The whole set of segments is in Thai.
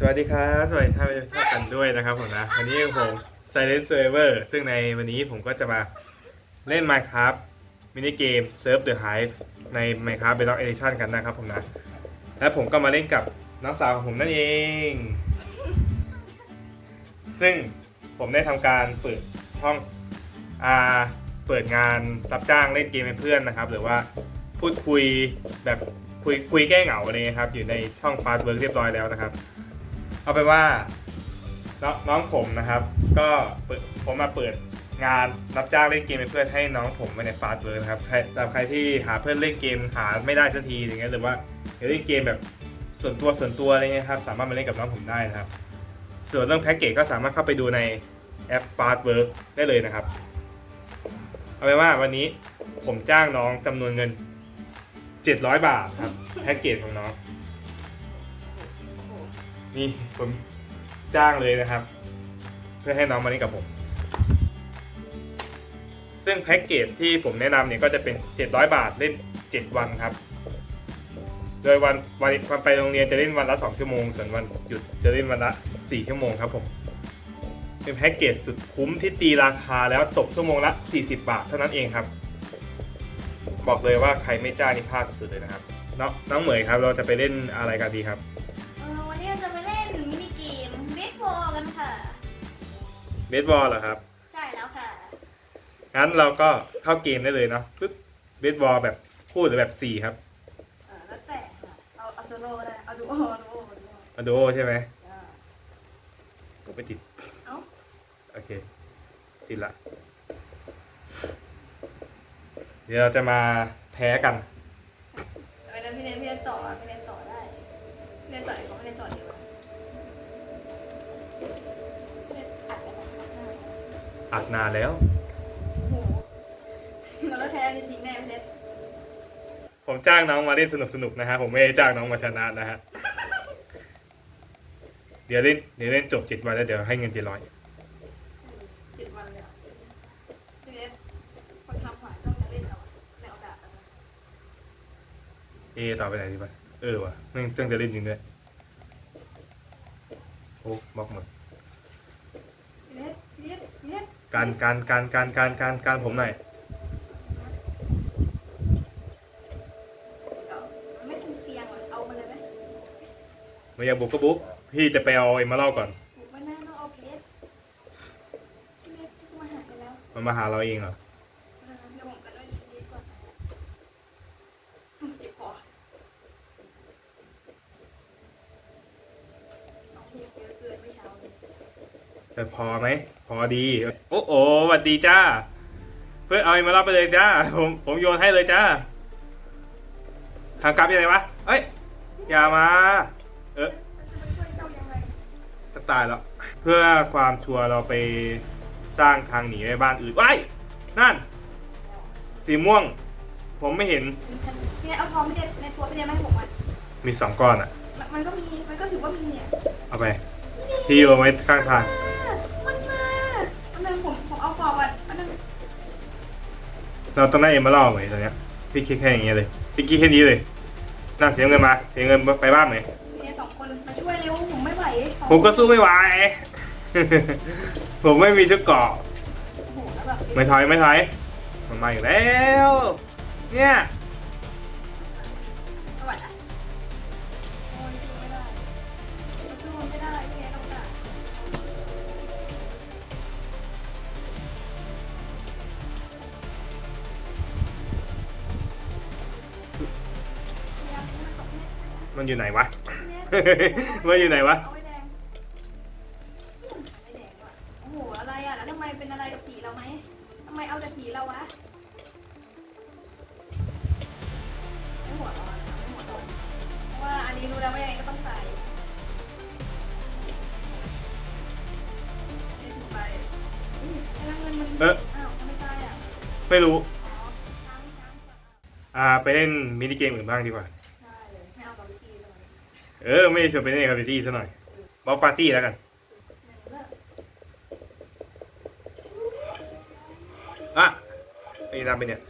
สวัสดีครับ สวัสดีท่านผู้ชมกันด้วยนะครับผมนะ วันนี้ผม Silent Server ซึ่งในวันนี้ผมก็จะมาเล่น Minecraft มินิเกม Serve the Hive ใน Minecraft b e l o c Edition กันนะครับผมนะ และผมก็มาเล่นกับน้องสาวของผมนั่นเอง ซึ่งผมได้ทำการเปิดช่องอ่าเปิดงานรับจ้างเล่นเกมให้เพื่อนนะครับ หรือว่าพูดคุยแบบคุยคุยแก้เหงาอะไรเงี้ยครับ อยู่ในช่อง Fast Work เรียบร้อยแล้วนะครับ เอาไปนว่าน้องน้องผมนะครับ ก็เปิดผมมาเปิดงานรับจ้างเล่นเกมเพื่อนให้น้องผมไว้ในฟาสเวิร์นะครับใครสำหรับใครที่หาเพื่อนเล่นเกมหาไม่ได้สักทีอย่างเงี้ยหรือว่าอยากเล่นเกมแบบส่วนตัวส่วนตัวอะไรเงี้ยครับสามารถมาเล่นกับน้องผมได้นะครับ ส่วนเรื่องแพ็กเกจก็สามารถเข้าไปดูในแอป Fast Work ได้เลยนะครับ เอาไปนว่าวันนี้ผมจ้างน้องจำนวนเงิน 700 บาทครับแพ็กเกจของน้อง นี่ผมจ้างเลยนะครับ เพื่อให้น้องมาเล่นกับผม ซึ่งแพ็กเกจที่ผมแนะนำเนี่ยก็จะเป็น 700 บาทเล่น 7 วันครับ โดยวันวันวันไปโรงเรียนจะเล่นวันละ 2 ชั่วโมง ส่วนวันหยุดจะเล่นวันละ 4 ชั่วโมงครับผมเป็นแพ็กเกจสุดคุ้มที่ตีราคาแล้วตกชั่วโมงละ 40 บาทเท่านั้นเองครับ บอกเลยว่าใครไม่จ้างนี่พลาดสุดเลยนะครับน้องน้องเหมยครับเราจะไปเล่นอะไรกันดีครับ ค่ะ เบสบอลเหรอครับ ใช่แล้วค่ะ งั้นเราก็เข้าเกมได้เลยเนาะปึ๊บเบสบอลแบบคู่หรือแบบสี่ครับเออแล้วแต่ค่ะ เอาเอาโซโล่ก็ได้เอาดูโอดูโอดูโอมาดูใช่ไหมอ่าก็ไปติด เอ้า โอเค ติดละ เดี๋ยวเราจะมาแพ้กัน อัดนานแล้วโอ้โหเราก็แพ้จริงๆแน่พี่เล่นผมจ้างน้องมาเล่นสนุกๆนะฮะผมไม่ได้จ้างน้องมาชนะนะฮะเดี๋ยวเล่นเดี๋ยวเล่นจบเจ็ดวันแล้วเดี๋ยวให้เงินเจ็ดร้อยเจ็ดวันเลยอะพี่เล่นคนทำหวานต้องจะเล่นเอาในโอกาสนะเอต่อไปไหนดีวะเออวะไม่งตั้งจะเล่นจริงด้วยโอ้บล็อกหมดพี่เล่นพี่เล่นพี่เล่น การการการการการการการผมหน่อยเอาไม่ถึงเตียงว่ะเอามาเลยไหมไม่อยากบุกก็บุกพี่จะไปเอาเอ็มมาเล่าก่อนถูกไม่น่าต้องเอาเพชรพี่เล็กมาหาไปแล้วมันมาหาเราเองเหรอเออเดี๋ยวผมกันด้วยดีก่อนนะเจ็บคอน้องเพชรเยอะเกินไม่เช้าเลย แต่พอไหม พอดี โอ้โหสวัสดีจ้า เพื่อนเอาเอ็มมาเล่าไปเลยจ้า ผมผมโยนให้เลยจ้า ทางกลับยังไงวะ เอ้ย อย่ามา เออจะไปช่วยเจ้ายังไงจะตายแล้ว เพื่อความชัวร์เราไปสร้างทางหนีไปบ้านอื่นว้ายนั่น สีม่วง ผมไม่เห็นพี่เล็กเอาทองพี่เล็กในตัวพี่เล็กมาให้ผมอะมีสองก้อนอะมันมันก็มี มันก็ถือว่ามีอะเอาไป พี่โยนไว้ข้างทาง มันมาอันนึงผมผมเอากรอบอะอันนึงเราต้องได้เอ็มมาเล่าไหมตอนเนี้ยพี่คิดแค่อย่างเงี้ยเลยพี่คิดแค่นี้เลยน่าเสียเงินมาเสียเงินไปบ้านไหมพี่เล็กสองคนมาช่วยเร็วผมไม่ไหวผมก็สู้ไม่ไหว ผมไม่มีชุดเกราะโอ้โหแล้วแบบ ไม่ถอยไม่ถอยมันมาอยู่แล้ว เนี่ย มันอยู่ไหนวะ มันอยู่ไหนวะ เอาไว้แดงไม่แดงว่ะโอ้โห อะไรอะ แล้วทำไมเป็นอะไรกับผีเราไหมทำไมเอาแต่ผีเราวะไม่หัวร้อนนะไม่หัวร้อนเพราะว่าอันนี้รู้แล้วว่ายังไงก็ต้องใส่ไม่ถูกไปอุ้ยแล้วเงินมันเอ๊ะ อ้าวทำไมตายอะ ไม่รู้ อ๋อช้างช้างก่อนอ่าไปเล่นมินิเกมอื่นบ้างดีกว่า เออไม่ชวนไปเล่นคาเฟ่ที่ซะหน่อยบอกปาร์ตี้แล้วกัน อะไอ้ดำไปเนี่ย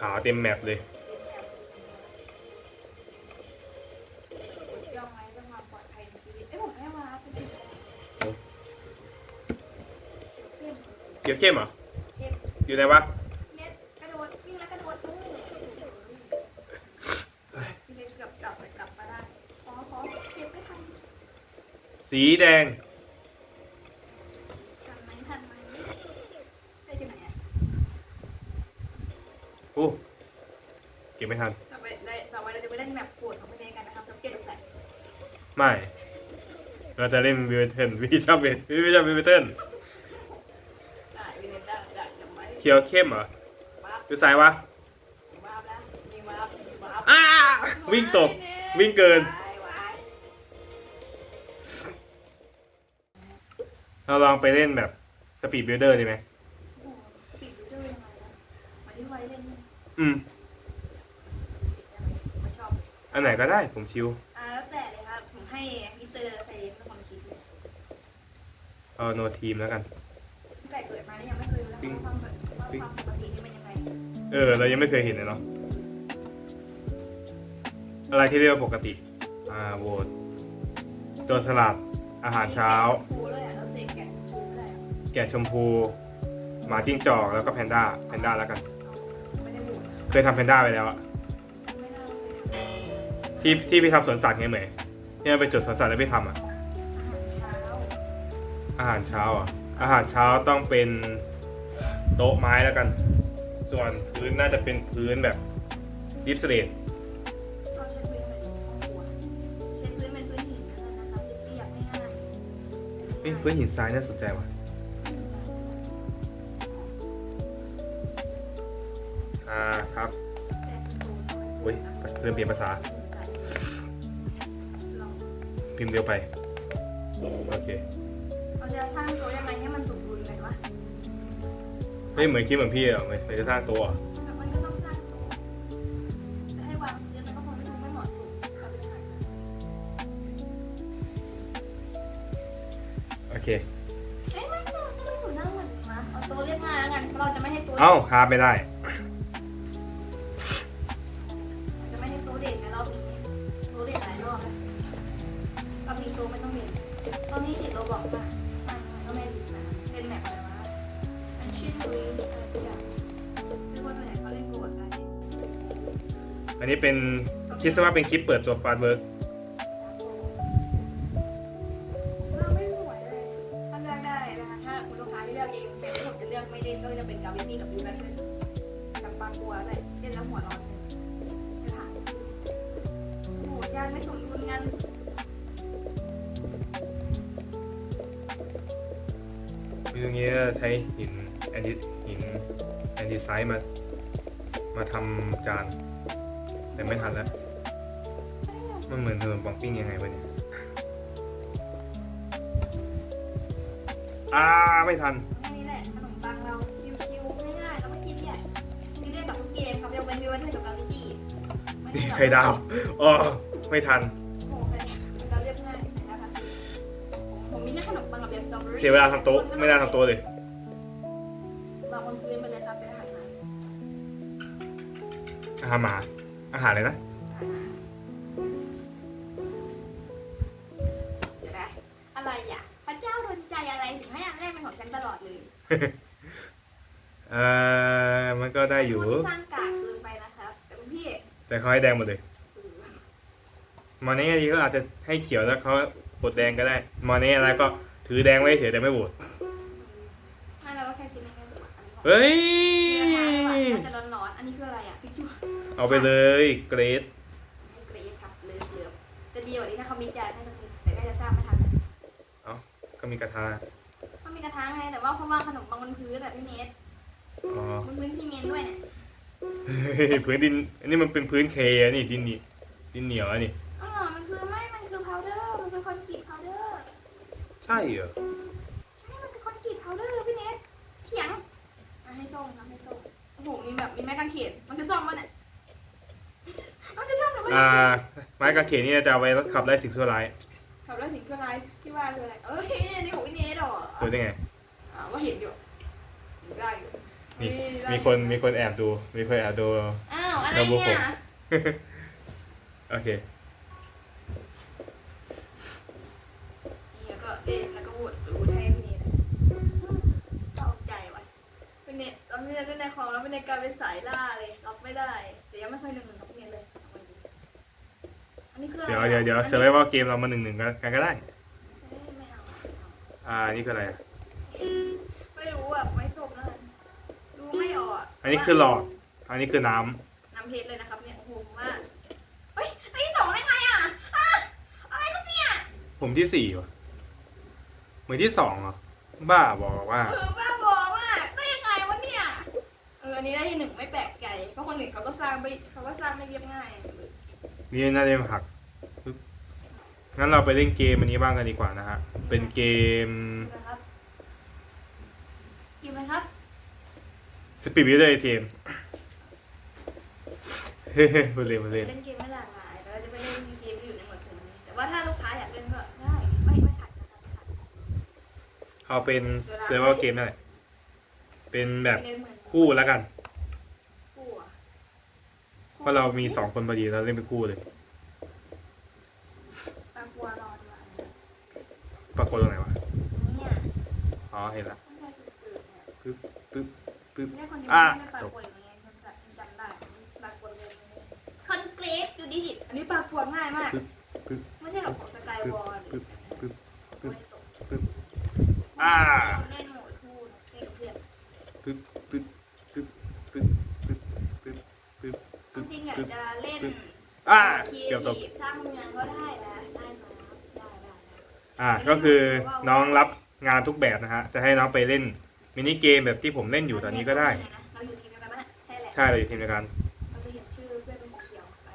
หาเต็มแมปเลยเกี่ยวเยวเป็ข้มเหรออยู่ไหนวะ สีแดง ทันไหมทันไหมได้ที่ไหนอะอู้เก็บไม่ทัน ต่อไปได้ต่อไปเราจะไปเล่นแมปปวดของพี่เน็ตกันนะครับสังเกตตรงไหนไม่ เราจะเล่นวิวเทิร์นพี่ชอบเวพี่ชอบวิวเทิร์นได้พี่เน็ตได้ได้จำไว้เขียวเข้มเหรอบ้าบดูซ้ายวะ บ้าบแล้วยิงบ้าบบ้าบอ้าวิ่งตกวิ่งเกินว้า เราลองไปเล่นแบบสปีดบิลเดอร์ดีไหมโอ้โหปิดดูด้วยยังไงล่ะมาที่ไว้เล่นเนี่ยอืมไม่ชอบอันไหนก็ได้ผมชิว อ่าแล้วแต่เลยครับ ผมให้มิสเตอร์ไซเรนเป็นคนคิดเลยเอาโนทีมแล้วกัน ตั้งแต่เกิดมานี่ยังไม่เคยรู้แล้วว่าความแบบว่าความปกตินี่มันยังไงเออ เรายังไม่เคยเห็นเลยเนาะ อะไรที่เรียกว่าปกติ อ่าโหวตโจรสลัดอาหารเช้าฟูเลยอะเราเสกแกะฟูเลยอะ แกะชมพูหมาจิ้งจอกแล้วก็แพนด้าแพนด้าแล้วกันไม่ได้บูดเคยทำแพนด้าไปแล้วอะไม่ได้เลยที่ที่พี่ทำสวนสัตว์ไงเหมยที่มันเป็นจุดสวนสัตว์แล้วพี่ทำอะอาหารเช้าอาหารเช้าอะอาหารเช้าต้องเป็นโต๊ะไม้แล้วกัน ส่วนพื้นน่าจะเป็นพื้นแบบดิฟสเลตก็ใช้พื้นเป็นห้องครัวใช้พื้นเป็นพื้นหินนะครับเรียบๆง่ายเฮ้ยพื้นหินทรายน่าสนใจว่ะ เริ่มเปลี่ยนภาษา พิมพ์เร็วไป โอเค เราจะสร้างตัวยังไงให้มันสมบูรณ์กันวะเฮ้ยเหมือนคิดเหมือนพี่อะไม่ไม่จะสร้างตัวอะมันก็ต้องสร้างตัวจะให้วางพื้นมันก็คงไม่ดูไม่เหมาะสมกับเรื่องนั้นโอเค เอ๊ะไม่ไม่ไม่หนูนั่งเหมือนมาเอาตัวเรียกง่ายแล้วกันเพราะเราจะไม่ให้ตัวเอ้าคาบไม่ได้ นี้เป็นคิดซะว่าเป็นคลิปเปิดตัวฟาสเวิร์กไม่สวยเลยถ้าเลือกได้นะคะถ้าคุณลูกค้าที่เลือกเองแต่ที่ผมจะเลือกไม่เล่นก็จะเป็นกาวิตี้กับยูแบทเทิลกับปลากัวเลยเล่นแล้วหัวร้อนเลยไม่ผ่านโหยากไม่สมดุลกันมีตรงนี้ใช้หินแอนดิหินแอนดิไซด์มามาทำจาน แต่ไม่ทันแล้วมันเหมือนขนมปังปิ้งยังไงวะเนี่ยอ่าไม่ทันนี่แหละขนมปังเราคิวๆง่ายๆเราไม่คิดเนี่ยคือเล่นกับทุกเกมครับยกเว้นยูแบทเทิลกับกาวิตี้ไม่นี่ได้หรอกไข่ดาวอ๋อไม่ทัน โอ้โหเราเรียบง่ายนะคะผมผมมีแค่ขนมปังกับเบสตรอเบอรี่เสียเวลาทำโต๊ะไม่ได้ทำโต๊ะเลยวางบนพื้นไปเลยครับเป็นอาหารมาอาหารหมา อาหารอะไรนะเดี๋ยวนะอะไรอะพระเจ้าโดนใจอะไรถึงให้อันแรกเป็นของฉันตลอดเลยเอ่อมันก็ได้อยู่ คุณสร้างกากเกินไปนะครับแต่คุณพี่แต่เขาให้แดงหมดเลยเออมาเน่ทีเขาอาจจะให้เขียวแล้วเขากดแดงก็ได้มาเน่อะไรก็ถือแดงไว้เฉยแต่ไม่โหวตไม่เราก็แค่คิดในแง่บวกอันนี้ของเฮ้ยนี่นะคะจะร้อนๆอันนี้คืออะไรอะพิจู เอาไปเลยเกรดให้เกรดครับเลิฟเลิฟจะดีกว่านี้ถ้าเขามีจานให้สักทีแต่ก็จะสร้างไม่ทันเอ้าก็มีกระทะเขามีกระทะไงแต่ว่าเขาวางขนมปังบนพื้นแบบพี่เนทอ๋อบนพื้นที่เมนด้วยเนี่ยเฮ้ยพื้นดินอันนี้มันเป็นพื้นเคอะนี่ดินนี่ดินเหนียวอะนี่อ๋อมันคือไม่มันคือพาวเดอร์มันคือคอนกรีตพาวเดอร์ใช่เหรอใช่มันคือคอนกรีตพาวเดอร์พี่เนทเถียงอะให้ส้มนะให้ส้มโอ้โหมีแบบมีไม้กางเขนมันคือส้มปะเนี่ย มันคือส้มหรือไม่อ่าไม้กางเขนนี่จะเอาไว้ขับไล่สิ่งชั่วร้ายขับแล้วสิ่งคืออะไรที่ว่าคืออะไรเอ้ยนี่ของพี่เนทเหรอดูได้ไง อ่าว่าเห็นอยู่เห็นได้อยู่นี่เฮ้ยได้มีคนมีคนแอบดู มีคนแอบดู อ้าวอะไรแล้วบุกเนี่ยผมโอเค นี่แล้วก็เล่นแล้วก็วูดวูดให้พี่เนทเข้าใจว่ะไม่ได้เล่นในคอมแล้วไม่ได้กลายเป็นสายล่าเลยรับไม่ได้แต่ยังไม่เคยหนึ่งหนึ่งกับเนียนเลย อันนี้คืออะไรเดี๋ยวเดี๋ยวเดี๋ยวเซอร์ไวเวลเกมเรามาหนึ่งหนึ่งกันก็ได้เอ้ยไม่เอาไม่เอาอ่า นี่คืออะไรอะไม่รู้อะไม่จบแล้วกันดูไม่ออกะอันนี้คือหลอด อันนี้คือน้น้ำเพชรเลยนะครับเนี่ยโอ้โหมากเฮ้ยอันนี้สองได้ไงอะอะอะไรครับเนี่ยำผมที่สี่วะเหมือนที่สองเหรอ บ้าบอกว่า เออบ้าบอมากได้ยังไงวะเนี่ยเอออันนี้ได้ที่หนึ่งไม่แปลกใจเพราะคนอื่นเขาก็สร้างไม่เขาก็สร้างไม่เรียบง่าย นี่น่าจะหักปึ๊บงั้นเราไปเล่นเกมอันนี้บ้างกันดีกว่านะฮะ เป็นเกมนะครับกินไหมครับ Speed Builder ATM เฮ้ยมาเล่นมาเล่นเล่นเกมไม่หลากหลายแต่เราจะไปเล่นเกมที่อยู่ในหมวดหมู่นี้แต่ว่าถ้าลูกค้าอยากเล่นก็ได้ไม่ไม่ขัดนะครับไม่ขัดเอาเป็นเซอร์ไวเกมนั่นแหละเป็นแบบเล่นเหมือนคู่แล้วกันคู่อะเพ ราะเรามีสองคนพอดีเราเล่นเป็นคู่เลยปลากัวรอดีกว่าเนี่ยปรากฏตรงไหนวะเนี่ยอ๋อเห็นละไม่ใช่ตื่นๆเนี่ยปึ๊บปึ๊บปึ๊บ เนี่ยคนที่อะไม่ได้ปลากัวอย่างเงี้ยฉันจำจำได้ปลากัวเลยคอนเกรสดูดิอันนี้ปลากัวง่ายมาก ปึ๊บปึ๊บไม่ใช่แบบของสกายวอลปึ๊บปึ๊บปึ๊บไม่ตกปึ๊บอ่าเล่นโหมดคู่เล่นกับเพื่อนปึ๊บปึ๊บปึ๊บปึ๊บปึ๊บปึ๊บปึ๊บ จ ปึ๊บ ริงๆอยากปึ๊บจะเล่นอ่าคีเกือบตกทีฟสร้างเมืองก็ได้นะได้นะได้ได้ได้อ่าก็คือน้องรับงานทุกแบบนะฮะจะให้น้องไปเล่นมินิเกมแบบที่ผมเล่นอยู่ตอนนี้ก็ได้เราอยู่ทีมเดียวกันปะเนี่ยใช่แหละใช่เราอยู่ทีมเดียวกันเราจะเห็นชื่อเพื่อนเป็นสีเขียวไป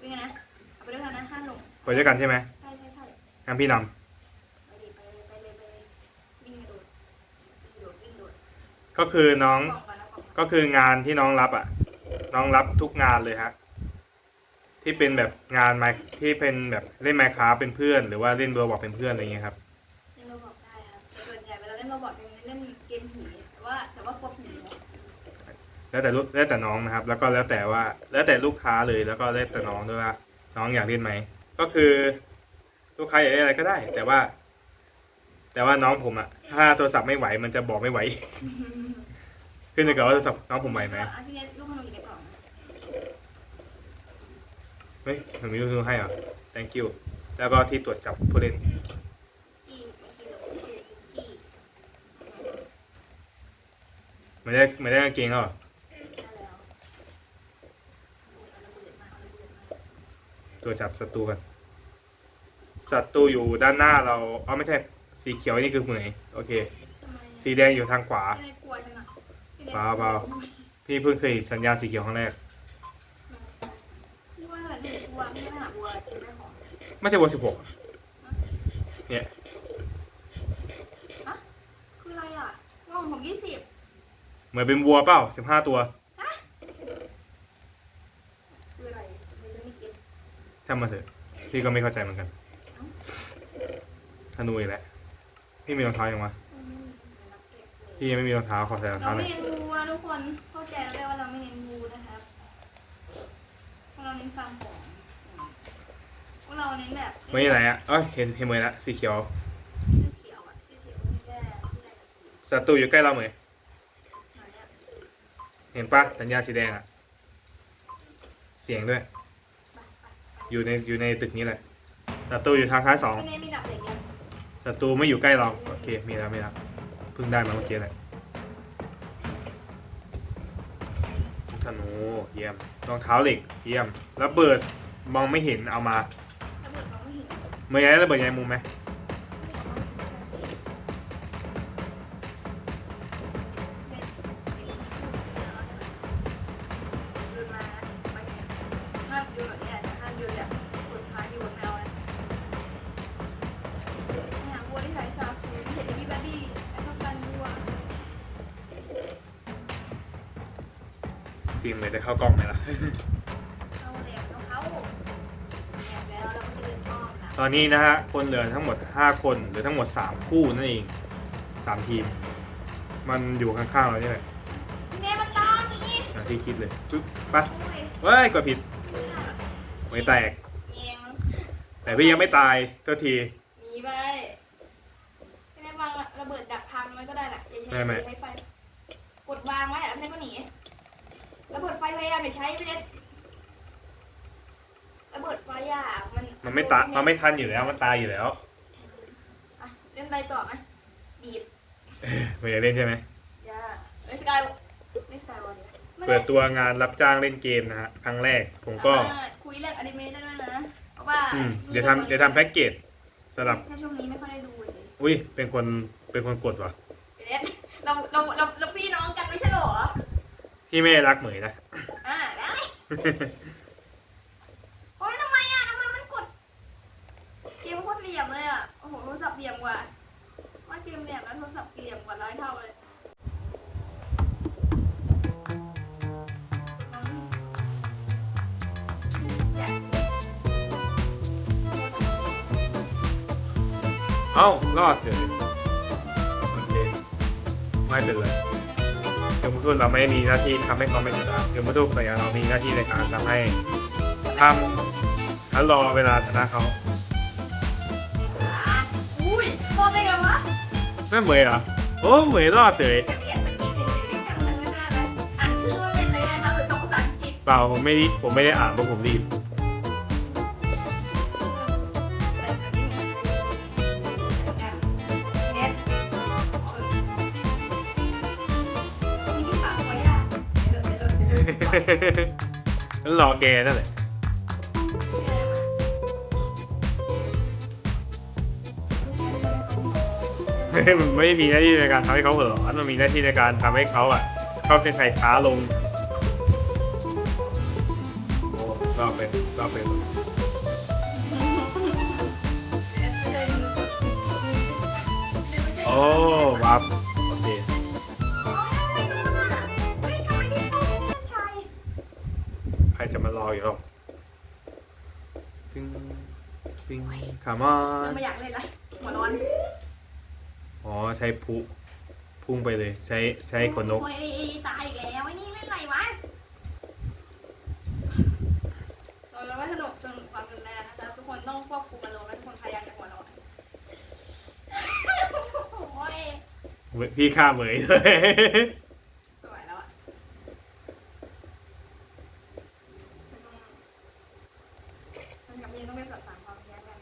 ไปเลยวิ่งกันนะเอาไปด้วยกันนะห้าหนุ่มไปด้วยกันใช่ไหมใช่ใช่ใช่งั้นพี่นไปดิไปเลยไปเลยไปเลยวิ่งกระโดดวิ่งโดดวิ่งโดดำก็คือน้องกล่องก่อนนะกล่องก่อนก็คืองานที่น้องรับอะ น้องรับทุกงานเลยฮะที่เป็นแบบงานไมที่เป็นแบบเล่นไมค้าเป็นเพื่อน หรือว่าเล่นเบอร์บอกเป็นเพื่อนอะไรเงี้ยครับเล่นโรบอกได้ครับแต่ส่วนใหญ่เวลาเล่นโรบอกจะเล่นเกมผีแต่ว่าแต่ว่ากลัวผีนะแล้วแต่ลูกแล้วแต่น้องนะครับ แล้วก็แล้วแต่ว่า แล้วแต่ลูกค้าเลยแล้วก็แล้วแต่น้องด้วยว่าน้องอยากเล่นไหมก็คือลูกค้าอยากเล่นอะไรก็ได้ แต่ว่า แต่ว่าน้องผมอะถ้าโทรศัพท์ไม่ไหวมันจะบอกไม่ไหวขึ้นอยู่กับว่าโทรศัพท์น้องผมไหวไหมอันที่นี้ลูกขนมอยู่ในกล่องนะ เฮ้ยผมมีลูกมือให้เหรอ thank you แล้วก็ที่ตรวจจับผู้เล่นกี้ไม่กี้หรอกกี้กี้ไม่ได้ไม่ได้กางเกงเหรอได้แล้วโอ้ยเอาระเบิดมาเอาระเบิดมาตรวจจับศัตรูกันศัตรูอยู่ด้านหน้าเราเอ๋อไม่ใช่ สีเขียวนี่คือเหมยโอเคทำไมสีแดงอยู่ทางขวาไม่ได้กลัวจังอะไม่ได้เปล่าเปล่าพี่เพิ่งเคยเห็นสัญญาณสีเขียวครั้งแรกกลัวเหรอหนูกลัวไม่ได้หากลัวกินไม่ของ ไม่ใช่วัวสิบหกเนี่ยอะคืออะไรอะว่าของผมยี่สิบเหมือนเป็นวัวเปล่าสิบห้าตัวคืออะไรไม่จะไม่กินทำมาเถอะพี่ก็ไม่เข้าใจเหมือนกันธนูอีกแล้วพี่มีรองเท้ายังวะอืมนักเก็บเลยพี่ยังไม่มีรองเท้าขอใส่รองเราเท้าหน่ไม่อยเน้นบูนะทุกคนเข้าใจแล้วได้ว่าเราไม่เน้นบูนะครับพวกเราเน้นฟาร์มของพ วกเราเน้นแบบไม่ใช่ไหนอะเอ้ยเห็นเห็นเหมยละสีเขียวชื่อเขียวอะชื่อเขียวไม่แก้ที่ไหนกับสีศัตรูอยู่ใกล้เราเหมยไหนอะเห็นปะสัญญาณสีแดงอะ เสียงด้วย ไปไปอยู่ในอยู่ในตึกนี้แหละศัตรูอยู่ทางซ้ายสองไม่เน้นมีดับเหล็กยังศัตรูไม่อยู่ใกล้เรา โอเค มีแล้วมีแล้วเพิ่งได้มาเมื่อกี้แหละธนูเยี่ยมรองเท้าเหล็ก เยี่ยมแล้วเบิดมองไม่เห็นเอามา ระเบิดมองไม่ เมื่อไงระเบิดยังมุมไหม นะตอนนี้นะฮะคนเหลือทั้งหมด 5 คนหรือทั้งหมด 3 คู่นั่นเอง 3 ทีม มันอยู่ข้างๆเรานี่แหละพี่เนมันตามนี่อย่างที่คิดเลยปึ๊บไปะโอ้ยเฮ้ยกดผิดไม่แตก เอียงแต่พี่ยังไม่ตายเท่าที หนีไปพี่เนวางระเบิดดักทางไว้ก็ได้แหละอย่าไม่ไม่ใช้ใช้ไฟกดดวางไว้อะไม่ให้ก็หนี ระเบิดไฟพยายามอย่าใช้ไม่ได้ ระเบิดไฟอะมันมันไม่ตามันไม่ทันอยู่แล้ว มันตายอยู่แล้วอะเล่นอะไรต่อไหมดีดไม่อยากเล่นใช่ไหมอย่าเอ้ยสกายไม่สกายวอลเนี่ยไม่ไเปิดตัวงานรับจ้างเล่นเกมนะฮะครั้งแรกผมก็อ่าคุยเรื่องอนิเมะได้ด้วยนะเพราะว่าอืมเดี๋ยวทำเดี๋ยวทำแพ็กเกจสำหรับถ้าช่วงนี้ไม่ค่อยได้ดูเลยอุ้ยเป็นคนเป็นคนกดวะเอ๊ะเราเราเราเราพี่น้องกันไม่ใช่เหรอพี่ไม่ได้รักเหมยนะอ่าได้ กว่า ว่าเกมเหลี่ยแล้วโทรศัพท์เหลี่ยมกว่าร้อยเท่าเลยเอ้ารอดเฉยโอเคไม่เป็นไรเดี๋ยวมุทุเราไม่มีหน้าที่ทำให้เขาไม่ชนะเดี๋ยวมุทุแต่เรามีหน้าที่ในการทำให้ทำแล้วรอเวลาชนะเขา ไม่เหมยเหรอ โอ้เหมยรอดเฉยจะเปลี่ยนเป็นเกมเป็นเกมกันเลยไม่ได้เลยอ่านชื่อว่าเป็นอะไรนะหรือต้องภาษาอังกฤษเปล่าผมไม่ได้ผมไม่ได้อ่านเพราะผมรีบแล้วรอแกนั่นแหละ มันไม่ได้มีหน้าที่ในการทำให้เขาเผลอมันมีหน้าที่ในการทำให้เขาอะ เข้าเส้นชัยช้าลงโอ้รอบเป็นรอบเป็นโอ้วับโอเคใครจะมารออยู่หรอกปิ้งปิ้งขามอนไม่อยากเล่นละหัวร้อน อ๋อใช้พุพุ่งไปเลย ใช้ใช้ขนนก โอ้ยตายอีกแล้วไอ้นี่เล่นไรวะเราเราว่าสนุกสนุกความรุนแรงนะคะทุกคนต้องควบคุมอารมณ์และทุกคนพยายามจะหัวเราะโอ้ยเว้ยพี่ฆ่าเหมยเลย ไม่ไหวแล้วอะมันกับมีต้องไปสอดสามความแค้นกัน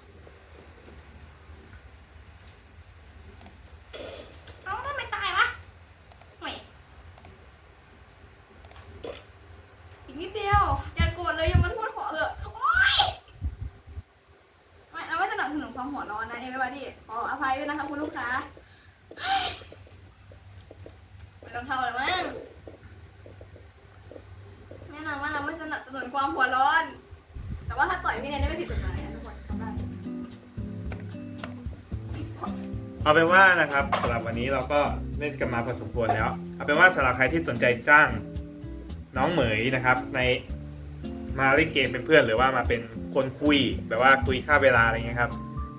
เอ้าทำไมตายวะไม่อีก นิดเดียว อย่าโกรธเลยอย่ามาพูดขอเถอะโอ๊ยไม่เราไม่สนับสนุนความหัวร้อนนะเอเวอร์ดี้ขออภัยด้วยนะคะคุณลูกค้าไม่ต้องเท่าเลยมั้งแน่นอนว่าเราไม่สนับสนุนความหัวร้อน แต่ว่าถ้าต่อยพี่เนยได้ไม่ผิดกฎหมายนะทุกคนทำได้เอาเป็นว่านะครับสำหรับวันนี้เราก็เล่นกันมาพอสมควรแล้ว เอาเป็นว่าสำหรับใครที่สนใจจ้าง น้องเหมยนะครับ ในมาเล่นเกมเป็นเพื่อนหรือว่ามาเป็นคนคุยแบบว่าคุยค่าเวลาอะไรเงี้ยครับ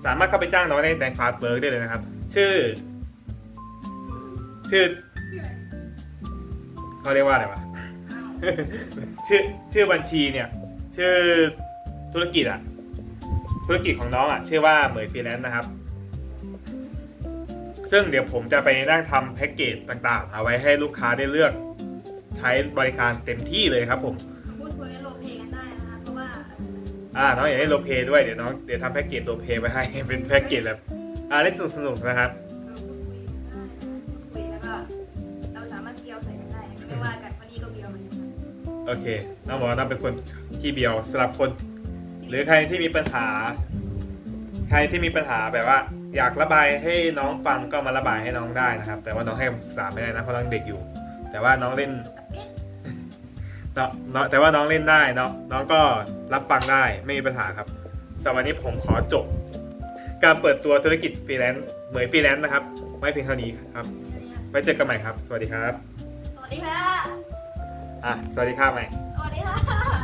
สามารถเข้าไปจ้างน้องได้ในฟาสเบิร์กได้เลยนะครับ ชื่อ ชื่อเขาเรียกว่าอะไรวะชื่อชื่อบัญชีเนี่ย ชื่อธุรกิจอะธุรกิจของน้องอะชื่อว่าเหมยฟรีแลนซ์นะครับ ซึ่งเดี๋ยวผมจะไปนั่งทำแพ็กเกจต่างๆ เอาไว้ให้ลูกค้าได้เลือก ช้บริการเต็มที่เลยครับผมพูดคุยและโรลเพลย์กันได้นะคะเพราะว่าอ่าน้องอยากได้โรลเพลย์ด้วยเดี๋ยวน้องเดี๋ยวทำแพ็กเกจโรลเพลย์ไว้ให้เป็นแพ็กเกจแบบอ่าเล่นสนุกๆนะครับเราพูดคุยได้นะพูดคุยแล้วก็เราสามารถเกี่ยวใส่กันได้ไม่ว่ากันเพราะนี่ก็เบียวเหมือนกันโอเคน้องบอกว่าน้องเป็นคนขี้เบียวสำหรับคน หรือใครที่มีปัญหา ใครที่มีปัญหาแบบว่าอยากระบายให้น้องฟังก็มาระบายให้น้องได้นะครับ แต่ว่าน้องให้คำปรึกษาไม่ได้นะเพราะน้องเด็กอยู่ แต่ว่าน้องเล่นน้องน้องแต่ว่าน้องเล่นได้เนาะน้องก็รับฟังได้ไม่มีปัญหาครับแต่วันนี้ผมขอจบ การเปิดตัวธุรกิจฟรีแลนซ์เหมยฟรีแลนซ์นะครับไว้เพียงเท่านี้ครับ ไว้เจอกันใหม่ครับ สวัสดีครับ สวัสดีค่ะอะสวัสดีครับใหม่สวัสดีค่ะ